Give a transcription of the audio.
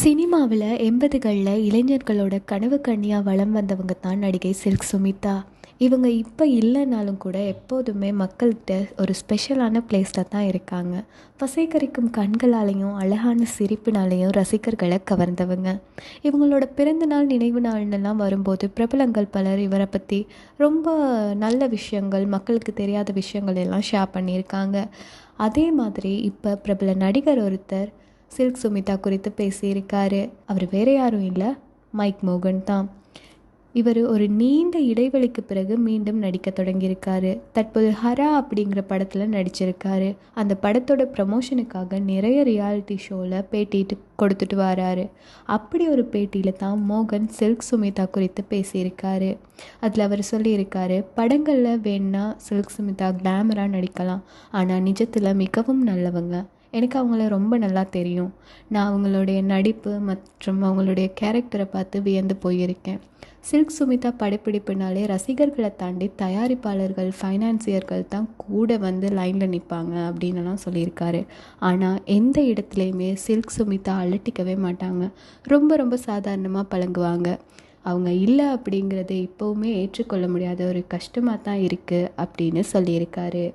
சினிமாவில் எண்பதுகளில் இளைஞர்களோட கனவு கண்ணியாக வலம் வந்தவங்க தான் நடிகை சில்க் சுமிதா. இவங்க இப்போ இல்லைனாலும் கூட எப்போதுமே மக்கள்கிட்ட ஒரு ஸ்பெஷலான பிளேஸில் தான் இருக்காங்க. பசைக்கரிக்கும் கண்களாலேயும் அழகான சிரிப்பினாலேயும் ரசிகர்களை கவர்ந்தவங்க. இவங்களோட பிறந்தநாள் நினைவு நாள்னெல்லாம் வரும்போது பிரபலங்கள் பலர் இவரை பற்றி ரொம்ப நல்ல விஷயங்கள் மக்களுக்கு தெரியாத விஷயங்கள் எல்லாம் ஷேர் பண்ணியிருக்காங்க. அதே மாதிரி இப்போ பிரபல நடிகர் ஒருத்தர் சில்க் சுமிதா குறித்து பேசியிருக்காரு. அவர் வேற யாரும் இல்லை. மைக் மோகன் தான். இவர் ஒரு நீண்ட இடைவெளிக்கு பிறகு மீண்டும் நடிக்க தொடங்கியிருக்காரு. தற்போது ஹரா அப்படிங்கிற படத்தில் நடிச்சிருக்காரு. அந்த படத்தோட ப்ரமோஷனுக்காக நிறைய ரியாலிட்டி ஷோவில் பேட்டிட்டு கொடுத்துட்டு வராரு. அப்படி ஒரு பேட்டியில் தான் மோகன் சில்க் சுமிதா குறித்து பேசியிருக்காரு. அதில் அவர் சொல்லியிருக்காரு படங்களில் வேணால் சில்க் சுமிதா கிளாமராக நடிக்கலாம். ஆனால் நிஜத்தில் மிகவும் நல்லவங்க. எனக்கு அவங்கள ரொம்ப நல்லா தெரியும். நான் அவங்களுடைய நடிப்பு மற்றும் அவங்களுடைய கேரக்டரை பார்த்து வியந்து போயிருக்கேன். சில்க் சுமிதா படப்பிடிப்புனாலே ரசிகர்களை தாண்டி தயாரிப்பாளர்கள் ஃபைனான்சியர்கள் தான் கூட வந்து லைனில் நிற்பாங்க அப்படின்னுலாம் சொல்லியிருக்காரு. ஆனால் எந்த இடத்துலையுமே சில்க் சுமிதா அலட்டிக்கவே மாட்டாங்க. ரொம்ப ரொம்ப சாதாரணமாக பழங்குவாங்க அவங்க இல்லை அப்படிங்கிறத இப்போவுமே ஏற்றுக்கொள்ள முடியாத ஒரு கஷ்டமாக தான் இருக்குது அப்படின்னு சொல்லியிருக்காரு.